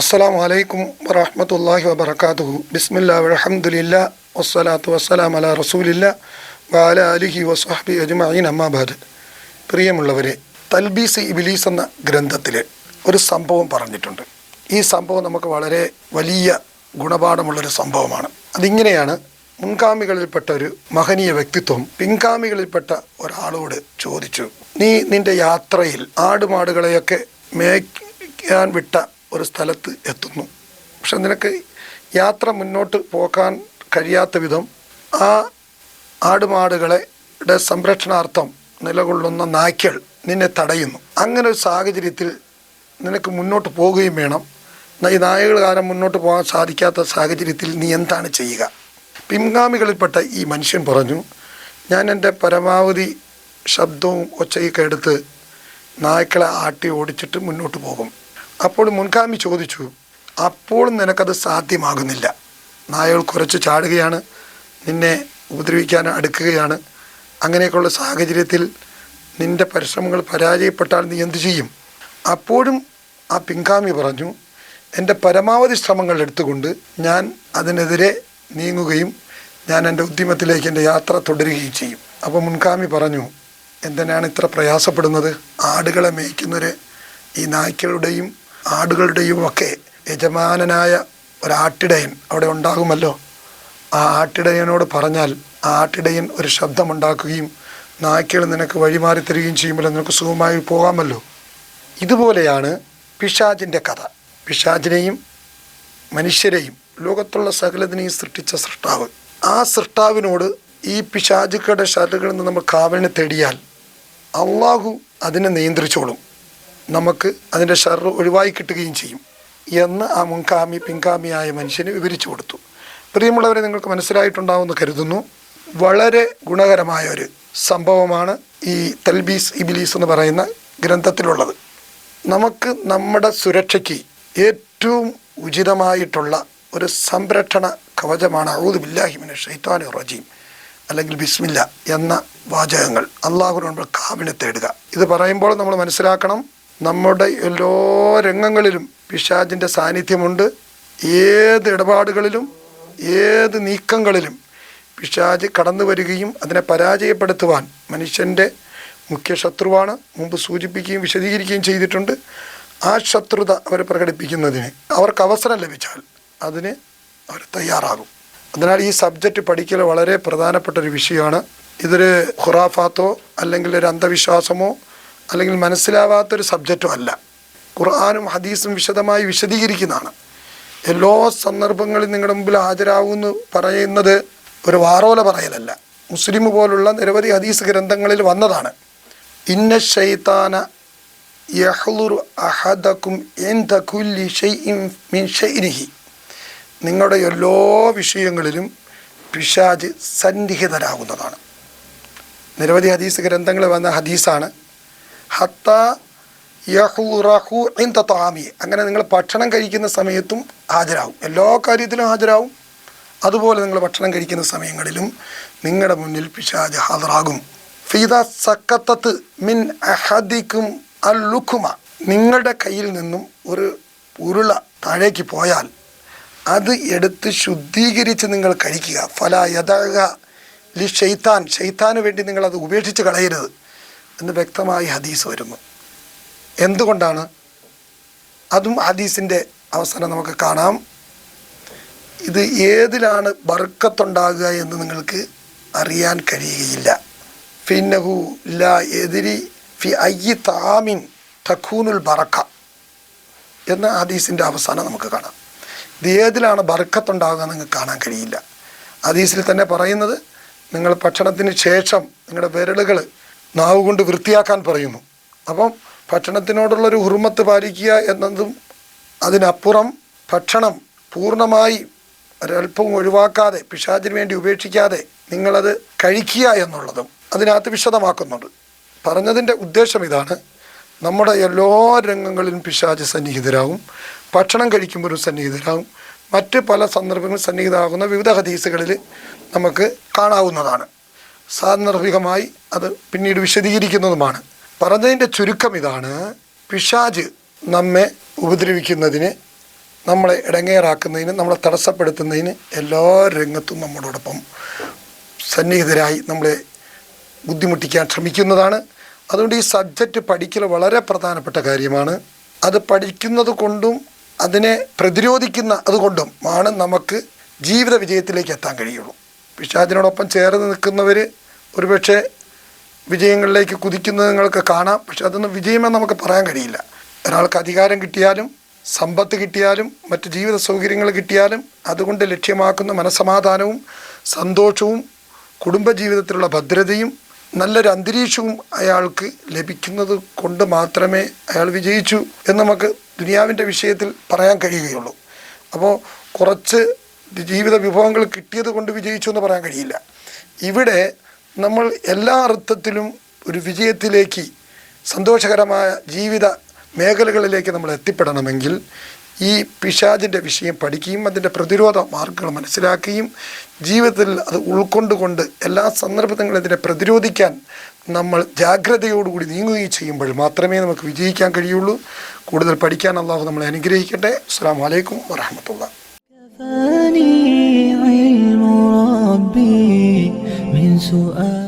അസ്സാം വലൈക്കും വറഹമത്തല്ലാഹി വബർക്കാത്തു ബിസ്മില്ലാ അലഹമുല്ല വസ്സലാത്തു വസ്സലാം അല റസൂലില്ല വാല അലിഹി വസ്ഹബി അജ്മീൻ അമ്മാബാദ് പ്രിയമുള്ളവരെ തൽബീസ് ഇബിലീസ് എന്ന ഗ്രന്ഥത്തിൽ ഒരു സംഭവം പറഞ്ഞിട്ടുണ്ട്. ഈ സംഭവം നമുക്ക് വളരെ വലിയ ഗുണപാഠമുള്ളൊരു സംഭവമാണ്. അതിങ്ങനെയാണ് മുൻഗാമികളിൽപ്പെട്ട ഒരു മഹനീയ വ്യക്തിത്വം പിൻഗാമികളിൽപ്പെട്ട ഒരാളോട് ചോദിച്ചു നീ നിന്റെ യാത്രയിൽ ആടുമാടുകളെയൊക്കെ മേയ്ക്കാൻ വിട്ട ഒരു സ്ഥലത്ത് എത്തുന്നു. പക്ഷെ നിനക്ക് യാത്ര മുന്നോട്ട് പോകാൻ കഴിയാത്ത വിധം ആ ആടുമാടുകളുടെ സംരക്ഷണാർത്ഥം നിലകൊള്ളുന്ന നായ്ക്കൾ നിന്നെ തടയുന്നു. അങ്ങനെ ഒരു സാഹചര്യത്തിൽ നിനക്ക് മുന്നോട്ട് പോവുകയും വേണം. ഈ നായകൾ കാരണം മുന്നോട്ട് പോകാൻ സാധിക്കാത്ത സാഹചര്യത്തിൽ നീ എന്താണ് ചെയ്യുക? പിൻഗാമികളിൽപ്പെട്ട ഈ മനുഷ്യൻ പറഞ്ഞു ഞാൻ എന്റെ പരമാവധി ശബ്ദവും ഒച്ചയൊക്കെ എടുത്ത് നായ്ക്കളെ ആട്ടി ഓടിച്ചിട്ട് മുന്നോട്ട് പോകും. അപ്പോൾ മുൻഗാമി ചോദിച്ചു അപ്പോഴും നിനക്കത് സാധ്യമാകുന്നില്ല. നായകൾ കുറച്ച് ചാടുകയാണ് നിന്നെ ഉപദ്രവിക്കാൻ അടുക്കുകയാണ്. അങ്ങനെയൊക്കെയുള്ള സാഹചര്യത്തിൽ നിന്റെ പരിശ്രമങ്ങൾ പരാജയപ്പെട്ടാൽ നീ എന്തു ചെയ്യും? അപ്പോഴും ആ പിൻഗാമി പറഞ്ഞു എന്റെ പരമാവധി ശ്രമങ്ങൾ എടുത്തുകൊണ്ട് ഞാൻ അതിനെതിരെ നീങ്ങുകയും ഞാൻ എന്റെ ഉദ്യമത്തിലേക്ക് എന്റെ യാത്ര തുടരുകയും ചെയ്യും. അപ്പോൾ മുൻകാമി പറഞ്ഞു എന്തിനാണ് ഇത്ര പ്രയാസപ്പെടുന്നത്? ആടുകളെ മേയ്ക്കുന്നവർ ഈ നായ്ക്കളുടെയും ആടുകളുടെയും ഒക്കെ യജമാനനായ ഒരാട്ടിടയൻ അവിടെ ഉണ്ടാകുമല്ലോ? ആ ആട്ടിടയനോട് പറഞ്ഞാൽ ആ ആട്ടിടയൻ ഒരു ശബ്ദമുണ്ടാക്കുകയും നായ്ക്കൾ നിനക്ക് വഴിമാറി തരികയും ചെയ്യുമ്പോൾ നിനക്ക് സുഖമായി പോകാമല്ലോ. ഇതുപോലെയാണ് പിശാജിന്റെ കഥ. പിശാജിനെയും മനുഷ്യരെയും ലോകത്തുള്ള സകലതിനെയും സൃഷ്ടിച്ച സൃഷ്ടാവ്. ആ സൃഷ്ടാവിനോട് ഈ പിശാചുക്കളുടെ ഷറുകളിൽ നിന്ന് നമ്മൾ കാവലിനെ തേടിയാൽ അള്ളാഹു അതിനെ നിയന്ത്രിച്ചോളും. നമുക്ക് അതിന്റെ ഷർറ് ഒഴിവായി കിട്ടുകയും ചെയ്യും. എന്ന് ആ മുൻകാമി പിൻകാമിയായ മനുഷ്യന് വിവരിച്ചു കൊടുത്തു. പ്രിയമുള്ളവരെ നിങ്ങൾക്ക് മനസ്സിലായിട്ടുണ്ടാവുമെന്ന് കരുതുന്നു. വളരെ ഗുണകരമായ ഒരു സംഭവമാണ് ഈ തൽബീസ് ഇബിലീസ് എന്ന് പറയുന്ന ഗ്രന്ഥത്തിലുള്ളത്. നമുക്ക് നമ്മുടെ സുരക്ഷയ്ക്ക് ഏറ്റവും ഉചിതമായിട്ടുള്ള ഒരു സംരക്ഷണ കവചമാണ്. ഔദ് ബില്ലാഹിമിന് ഷെയ്ത്താനു റജീം. അല്ലെങ്കിൽ ബിസ്മില്ല എന്ന വാചകങ്ങൾ അള്ളാഹുനോട് കാവിനെ തേടുക. ഇത് പറയുമ്പോൾ നമ്മൾ മനസ്സിലാക്കണം നമ്മുടെ എല്ലാ രംഗങ്ങളിലും പിശാജിന്റെ സാന്നിധ്യമുണ്ട്. ഏത് ഇടപാടുകളിലും ഏത് നീക്കങ്ങളിലും പിശാജ് കടന്നു വരികയും അതിനെ പരാജയപ്പെടുത്തുവാൻ മനുഷ്യന്റെ മുഖ്യ ശത്രുവാണ്. മുമ്പ് സൂചിപ്പിക്കുകയും വിശദീകരിക്കുകയും ചെയ്തിട്ടുണ്ട്. ആ ശത്രുത അവർ പ്രകടിപ്പിക്കുന്നതിന് അവർക്ക് അവസരം ലഭിച്ചാൽ അതിന് അവർ തയ്യാറാകും. അതിനാൽ ഈ സബ്ജക്റ്റ് പഠിക്കൽ വളരെ പ്രധാനപ്പെട്ട ഒരു വിഷയമാണ്. ഇതൊരു ഖുറാഫാത്തോ അല്ലെങ്കിൽ ഒരു അന്ധവിശ്വാസമോ അല്ലെങ്കിൽ മനസ്സിലാവാത്തൊരു സബ്ജക്റ്റോ അല്ല. ഖുർആാനും ഹദീസും വിശദമായി വിശദീകരിക്കുന്നതാണ്. എല്ലാ സന്ദർഭങ്ങളിൽ നിങ്ങളുടെ മുമ്പിൽ ഹാജരാകുമെന്ന് പറയുന്നത് ഒരു വാറോല പറയലല്ല. മുസ്ലിം പോലുള്ള നിരവധി ഹദീസ് ഗ്രന്ഥങ്ങളിൽ വന്നതാണ്. ഇന്ന ഷെയ്ത്താന യഹ്ലുർ അഹദക്കും എൻ തകുല്ലി ഷൈഇൻ മിൻ ഷൈരിഹി നിങ്ങളുടെ എല്ലാ വിഷയങ്ങളിലും പിശാജ് സന്നിഹിതരാകുന്നതാണ്. നിരവധി ഹദീസ് ഗ്രന്ഥങ്ങൾ വന്ന ഹദീസാണ്. ഹത്ത യഹുറഹു ഇന്ത താമി അങ്ങനെ നിങ്ങൾ ഭക്ഷണം കഴിക്കുന്ന സമയത്തും ഹാജരാകും എല്ലാ കാര്യത്തിലും ഹാജരാകും അതുപോലെ നിങ്ങൾ ഭക്ഷണം കഴിക്കുന്ന സമയങ്ങളിലും നിങ്ങളുടെ മുന്നിൽ പിശാജ് ഹാജറാകും ഫീദ സക്കത്തത്ത് മിൻ അഹദിക്കും അൽ ലുഖുമ. നിങ്ങളുടെ കയ്യിൽ നിന്നും ഒരു ഉരുള താഴേക്ക് പോയാൽ അത് എടുത്ത് ശുദ്ധീകരിച്ച് നിങ്ങൾ കഴിക്കുക. ഫല യഥക ലി ഷെയ്ത്താൻ ഷെയ്ത്താന് വേണ്ടി നിങ്ങൾ അത് ഉപേക്ഷിച്ച് കളയരുത് എന്ന് വ്യക്തമായി ഹദീസ് വരുന്നു. എന്തുകൊണ്ടാണ്? അതും ഹദീസിന്റെ അവസാനം നമുക്ക് കാണാം. ഇത് ഏതിലാണ് ബർക്കത്തുണ്ടാകുക എന്ന് നിങ്ങൾക്ക് അറിയാൻ കഴിയുകയില്ല. ഫിന്നഹു ലാ എതിരി ഫി അയ്യി താമിൻ തഖൂനുൽ ബറക്ക. എന്ന ഹദീസിന്റെ അവസാനം നമുക്ക് കാണാം. ഏതിലാണ് ബർക്കത്തുണ്ടാകുക നിങ്ങൾക്ക് കാണാൻ കഴിയില്ല. ഹദീസിൽ തന്നെ പറയുന്നത് നിങ്ങൾ ഭക്ഷണത്തിന് ശേഷം നിങ്ങളുടെ വിരലുകൾ നാവ് കൊണ്ട് വൃത്തിയാക്കാൻ പറയുന്നു. അപ്പം ഭക്ഷണത്തിനോടുള്ളൊരു ഹുർമത്ത് പാലിക്കുക എന്നതും അതിനപ്പുറം ഭക്ഷണം പൂർണമായി ഒരല്പം ഒഴിവാക്കാതെ പിശാചിന് വേണ്ടി ഉപേക്ഷിക്കാതെ നിങ്ങളത് കഴിക്കുക എന്നുള്ളതും അതിനകത്ത് വിശദമാക്കുന്നുണ്ട്. പറഞ്ഞതിന്റെ ഉദ്ദേശം ഇതാണ്. നമ്മുടെ എല്ലാ രംഗങ്ങളിലും പിശാച് സന്നിഹിതരാകും. ഭക്ഷണം കഴിക്കുമ്പോഴും സന്നിഹിതരാകും. മറ്റ് പല സന്ദർഭങ്ങളിൽ സന്നിഹിതമാകുന്ന വിവിധ ഹദീസുകളിൽ നമുക്ക് കാണാവുന്നതാണ്. സാന്ദർഭികമായി അത് പിന്നീട് വിശദീകരിക്കുന്നതുമാണ്. പറഞ്ഞതിന്റെ ചുരുക്കം ഇതാണ്. പിശാജ് നമ്മെ ഉപദ്രവിക്കുന്നതിന് നമ്മളെ ഇടങ്ങേറാക്കുന്നതിന് നമ്മളെ തടസ്സപ്പെടുത്തുന്നതിന് എല്ലാ രംഗത്തും നമ്മളോടൊപ്പം സന്നിഹിതരായി നമ്മളെ ബുദ്ധിമുട്ടിക്കാൻ ശ്രമിക്കുന്നതാണ്. അതുകൊണ്ട് ഈ സബ്ജക്റ്റ് പഠിക്കൽ വളരെ പ്രധാനപ്പെട്ട കാര്യമാണ്. അത് പഠിക്കുന്നത് കൊണ്ടും അതിനെ പ്രതിരോധിക്കുന്ന അതുകൊണ്ടും ആണ് നമുക്ക് ജീവിത വിജയത്തിലേക്ക് എത്താൻ കഴിയുള്ളൂ. പിശാചിനോടൊപ്പം ചേർന്ന് നിൽക്കുന്നവർ ഒരുപക്ഷെ വിജയങ്ങളിലേക്ക് കുതിക്കുന്നത് നിങ്ങൾക്ക് കാണാം. പക്ഷെ അതൊന്നും വിജയമെന്ന് നമുക്ക് പറയാൻ കഴിയില്ല. ഒരാൾക്ക് അധികാരം കിട്ടിയാലും സമ്പത്ത് കിട്ടിയാലും മറ്റ് ജീവിത സൗകര്യങ്ങൾ കിട്ടിയാലും അതുകൊണ്ട് ലക്ഷ്യമാക്കുന്ന മനസമാധാനവും സന്തോഷവും കുടുംബജീവിതത്തിലുള്ള ഭദ്രതയും നല്ലൊരു അന്തരീക്ഷവും അയാൾക്ക് ലഭിക്കുന്നത് കൊണ്ട് മാത്രമേ അയാൾ വിജയിച്ചു എന്ന് നമുക്ക് ദുനിയാവിന്റെ വിഷയത്തിൽ പറയാൻ കഴിയുകയുള്ളൂ. അപ്പോൾ കുറച്ച് ജീവിത വിഭവങ്ങൾ കിട്ടിയത് കൊണ്ട് വിജയിച്ചു എന്ന് പറയാൻ കഴിയില്ല. ഇവിടെ നമ്മൾ എല്ലാ അർത്ഥത്തിലും ഒരു വിജയത്തിലേക്ക് സന്തോഷകരമായ ജീവിത മേഖലകളിലേക്ക് നമ്മൾ എത്തിപ്പെടണമെങ്കിൽ ഈ പിശാചിൻ്റെ വിഷയം പഠിക്കുകയും അതിൻ്റെ പ്രതിരോധ മാർഗങ്ങൾ മനസ്സിലാക്കുകയും ജീവിതത്തിൽ അത് ഉൾക്കൊണ്ടുകൊണ്ട് എല്ലാ സന്ദർഭങ്ങളും ഇതിനെ പ്രതിരോധിക്കാൻ നമ്മൾ ജാഗ്രതയോടുകൂടി നീങ്ങുകയും ചെയ്യുമ്പോൾ മാത്രമേ നമുക്ക് വിജയിക്കാൻ കഴിയുള്ളൂ കൂടുതൽ പഠിക്കാൻ അള്ളാഹു നമ്മളെ അനുഗ്രഹിക്കട്ടെ അസ്സാം വലൈക്കും വരഹമത്തുള്ള كفاني علم ربي من سؤال